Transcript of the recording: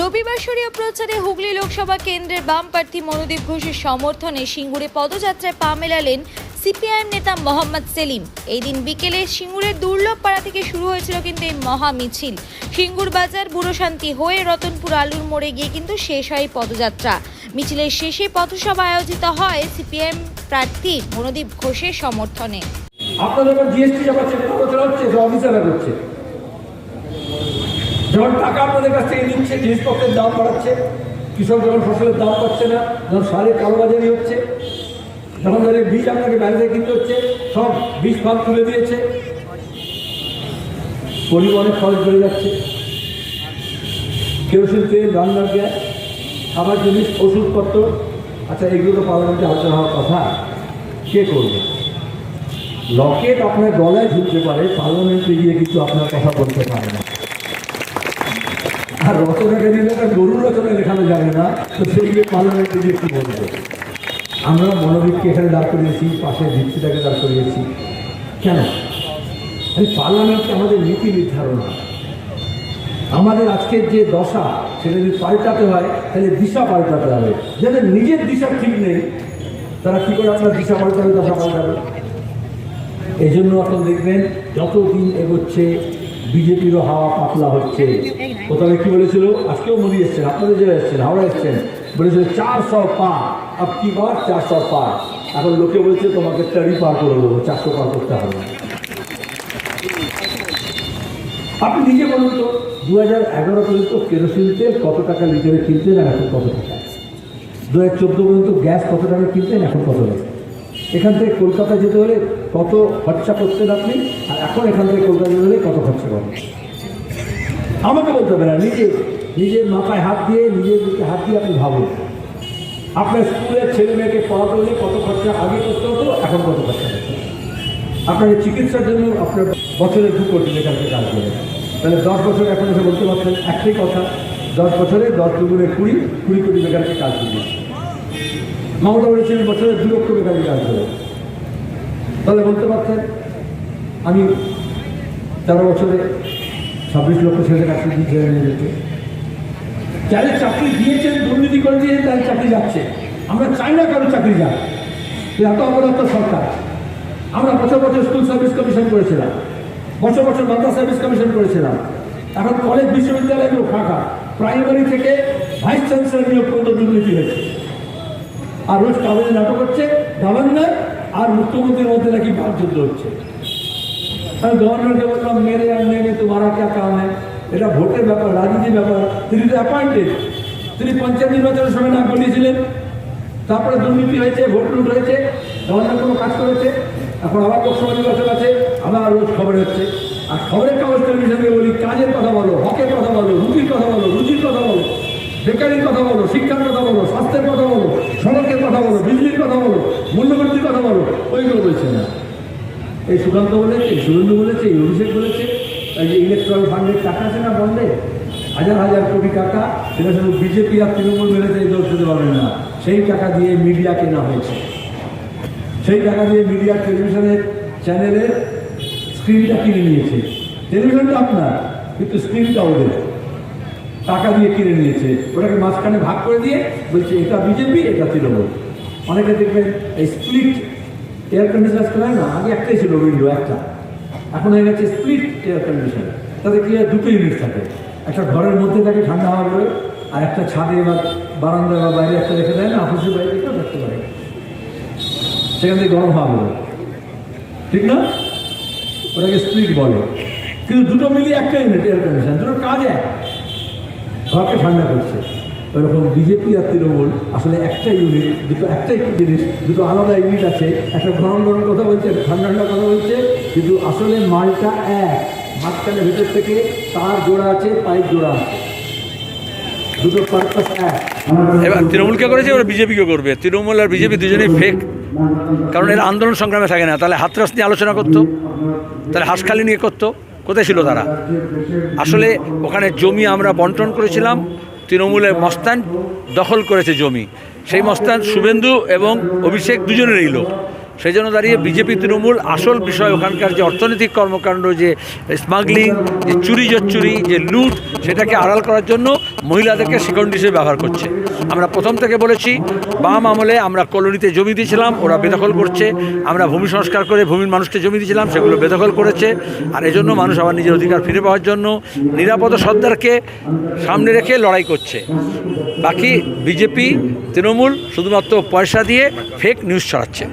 রবিবার সরিয়া প্রচারে হুগলি লোকসভা কেন্দ্রের বাম প্রার্থী মনোদীপ ঘোষের সমর্থনে সিঙ্গুরে পদযাত্রায় পা মেলালেন সিপিআইএম নেতা মোহাম্মদ সেলিম। এই দিন বিকেলে সিঙ্গুরের দুর্লভ পাড়া থেকে শুরু হয়েছিল কিন্তু এই মহা মিছিল। সিঙ্গুর বাজার বুড়োশান্তি হয়ে রতনপুর আলুর মোড়ে গিয়ে কিন্তু শেষ হয় পদযাত্রা। মিছিলের শেষে পথসভা আয়োজিত হয় সিপিএম প্রার্থী মনোদীপ ঘোষের সমর্থনে। জিএসটি হচ্ছে যখন টাকা আপনাদের কাছ থেকে নিচ্ছে, জিনিসপত্রের দাম বাড়াচ্ছে, কৃষক যখন ফসলের দাম পাচ্ছে না যখন সারের কালোবাজারি হচ্ছে যখন ধরে বীজ আপনাকে বাইরে কিনতে হচ্ছে, সব বীজ ফার্ম তুলে দিয়েছে। পরিবহনের খরচ বেড়ে যাচ্ছে। কেরোসিন তেল, রান্নার গ্যাস, খাবার জিনিস, ওষুধপত্র আচ্ছা এগুলো তো পার্লামেন্টে আলোচনা হওয়ার কথা। কে করবে? লকেট আপনার গলায় ঝুলতে পারে, পার্লামেন্টে গিয়ে কিন্তু আপনার কথা বলতে পারে না। আর রচনাকে দিলে একটা গরুর রচনা লেখানো যাবে না, তো সেগুলো পার্লামেন্টে গিয়ে কী বলবে। আমরা মনোবিদকে এখানে দাঁড় করিয়েছি পাশে দীপ্তিটাকে দাঁড় করিয়েছি। কেন? পার্লামেন্টে আমাদের নীতি নির্ধারণ। আমাদের আজকের যে দশা, সেটা যদি পাল্টাতে হয়, তাহলে দিশা পাল্টাতে হবে। যাদের নিজের দিশা ঠিক নেই, তারা কী করে আপনার দিশা পাল্টাবে, দশা পাল্টাবে? এই জন্য এখন দেখবেন যত দিন এগোচ্ছে, বিজেপিরও হাওয়া পাতলা হচ্ছে। কোথাও কি বলেছিল? আজকেও মোদি এসছেন আপনাদের যে এসছেন হাওড়া এসছেন বলেছিল, চারশো পার। আপ কি বার চারশো পার। এখন লোকে বলছে, তোমাকে চারি পার করে দেবো, চারশো পার করতে হবে। আপনি নিজে বলুন তো দু হাজার এগারো পর্যন্ত কেরোসিন তেল কত টাকা লিটারে কিনতেন আর এখন কত টাকা? দু হাজার চোদ্দ পর্যন্ত গ্যাস কত টাকা কিনতেন, এখন কত টাকা? এখান থেকে কলকাতা যেতে হলে কত খরচা করতেন আপনি? আর এখন এখান থেকে কলকাতা যেতে হলে কত খরচা করেন আমাকে বলতে হবে না, নিজে, নিজের মাথায় হাত দিয়ে, নিজের দিকে হাত দিয়ে আপনি ভাবুন। আপনার স্কুলের ছেলে মেয়েকে পড়াতে হলে কত খরচা আগে করতে হতো, এখন কত খরচা? আপনাকে চিকিৎসার জন্য আপনার বছরে দু কোটি এখান কাজ করে। তাহলে দশ বছর এখন এসে বলতে পারছেন একটাই কথা, দশ বছরে দশ দুগুণে কুড়ি কুড়ি কোটি বেকারকে কাজ করবে মমতা বলেছিলেন বছরে দু লক্ষ বেকারকে কাজ করে তাহলে বলতে পারছেন, আমি তেরো বছরে ছাব্বিশ লক্ষ ছেলে কাজ দিয়ে নিয়ে যেতে যাদের চাকরি দিয়েছেন, দুর্নীতি করে দিয়েছেন তাদের চাকরি যাচ্ছে। আমরা চাই না কারও চাকরি যাক। এত অপদার্থ সরকার। আমরা বছর বছর স্কুল সার্ভিস কমিশন করেছিলাম। বছর বছর মাদ্রাস সার্ভিস কমিশন করেছিলাম। এখন কলেজ বিশ্ববিদ্যালয়গুলো ফাঁকা। প্রাইমারি থেকে ভাইস চ্যান্সেলর নিয়োগ পর্যন্ত দুর্নীতি হয়েছে। আর রোজ কাগজে নাটক হচ্ছে গভর্নর আর মুখ্যমন্ত্রীর মধ্যে নাকি বাকযুদ্ধ হচ্ছে। আমি গভর্নরকে বললাম মেরে আর নেমে তোমারা কে কাম হয় এটা ভোটের ব্যাপার রাজনীতির ব্যাপার তিনি তো অ্যাপয়েন্টেড তিনি পঞ্চায়েত নির্বাচনের সময় নাম বলিয়েছিলেন তারপরে দুর্নীতি হয়েছে ভোট লুট হয়েছে গভর্নর কোনো কাজ করেছে এখন আবার লোকসভা নির্বাচন আছে আবার রোজ খবর হচ্ছে আর খবরের কাগজ টেলিভিশনকে বলি কাজের কথা বলো হকের কথা বলো রুটির কথা বলো রুচির কথা বলো বেকারির কথা বলো শিক্ষার কথা বলো স্বাস্থ্যের কথা বলো সড়কের কথা বলো বিজলির কথা বলো মূল্যবৃদ্ধির কথা বলো ওইগুলো বলছে না এই সুকান্ত বলেছে সুরেন্দ্র বলেছে, এই অভিষেক বলেছে, এই যে ইলেকট্রাল ফান্ডের টাকা আছে না বন্ধে? হাজার হাজার কোটি টাকা, সেটা শুধু বিজেপি আর তৃণমূল মেরেছে এই দোষ দিতে পারবেন না। সেই টাকা দিয়ে মিডিয়া কেনা হয়েছে। সেই টাকা দিয়ে মিডিয়া টেলিভিশনের চ্যানেলের স্ক্রিনটা কিনে নিয়েছে। টেলিভিশনটা আপনার, কিন্তু স্ক্রিনটা ওদের। টাকা দিয়ে কিনে নিয়েছে। ওটাকে মাঝখানে ভাগ করে দিয়ে বলছে, এটা বিজেপি, এটা তৃণমূল। অনেকে দেখবেন এই স্প্লিট এয়ার কন্ডিশনার হয় না, আগে একটাই ছিল উইন্ডো একটা। এখন হয়ে গেছে স্প্লিট এয়ার কন্ডিশন তাতে কি দুটো ইউনিট থাকে। একটা ঘরের মধ্যে থাকে ঠান্ডা হওয়া বেরোয় আর একটা ছাদে বা বারান্দায় বা বাইরে একটা রেখে দেয় না অফিসের বাইরে কেউ থাকতে পারে সেখান থেকে গরম হওয়া বেরোয়। ঠিক না? ওটাকে স্প্লিট বলে। কিন্তু দুটো মিলিয়ে একটা ইউনিট এয়ার কন্ডিশন দুটো কাজ এক। ঘরকে ঠান্ডা করছে। ওরকম বিজেপি আর তৃণমূল, আসলে একটা ইউনিট দুটো একটাই জিনিস, দুটো আলাদা ইউনিট আছে। একটা গরম কথা বলছে ঠান্ডা ঠান্ডা কথা বলছে, কিন্তু আসলে মালটা এক। মাঝখানে ভেতর থেকে তার জোড়া আছে পাইপ জোড়া আছে। এবার তৃণমূলকে করেছে, এবার বিজেপিকে করবে? তৃণমূল আর বিজেপি দুজনেই ফেক কারণ এরা আন্দোলন সংগ্রামে থাকে না। তাহলে হাতরাস নিয়ে আলোচনা করতো? তাহলে হাঁসখালি নিয়ে করতো? কোথায় ছিল তারা? আসলে ওখানে জমি আমরা বন্টন করেছিলাম। তৃণমূলের মস্তান দখল করেছে জমি। সেই মস্তান শুভেন্দু এবং অভিষেক দুজনেরই লোক। সেই জন্য দাঁড়িয়ে বিজেপি তৃণমূল আসল বিষয় ওখানকার যে অর্থনৈতিক কর্মকাণ্ড, যে স্মাগলিং যে চুরি চুরি যে লুট, সেটাকে আড়াল করার জন্য মহিলাদেরকে শিকন্ড হিসেবে ব্যবহার করছে। আমরা প্রথম থেকে বলেছি, বাম আমলে আমরা কলোনিতে জমি দিয়েছিলাম, ওরা বেদখল করছে। আমরা ভূমি সংস্কার করে ভূমির মানুষকে জমি দিয়েছিলাম, সেগুলো বেদখল করেছে। আর এজন্য মানুষ আবার নিজের অধিকার ফিরে পাওয়ার জন্য নিরাপদ সর্দারকে সামনে রেখে লড়াই করছে। বাকি বিজেপি তৃণমূল শুধুমাত্র পয়সা দিয়ে ফেক নিউজ ছড়াচ্ছে।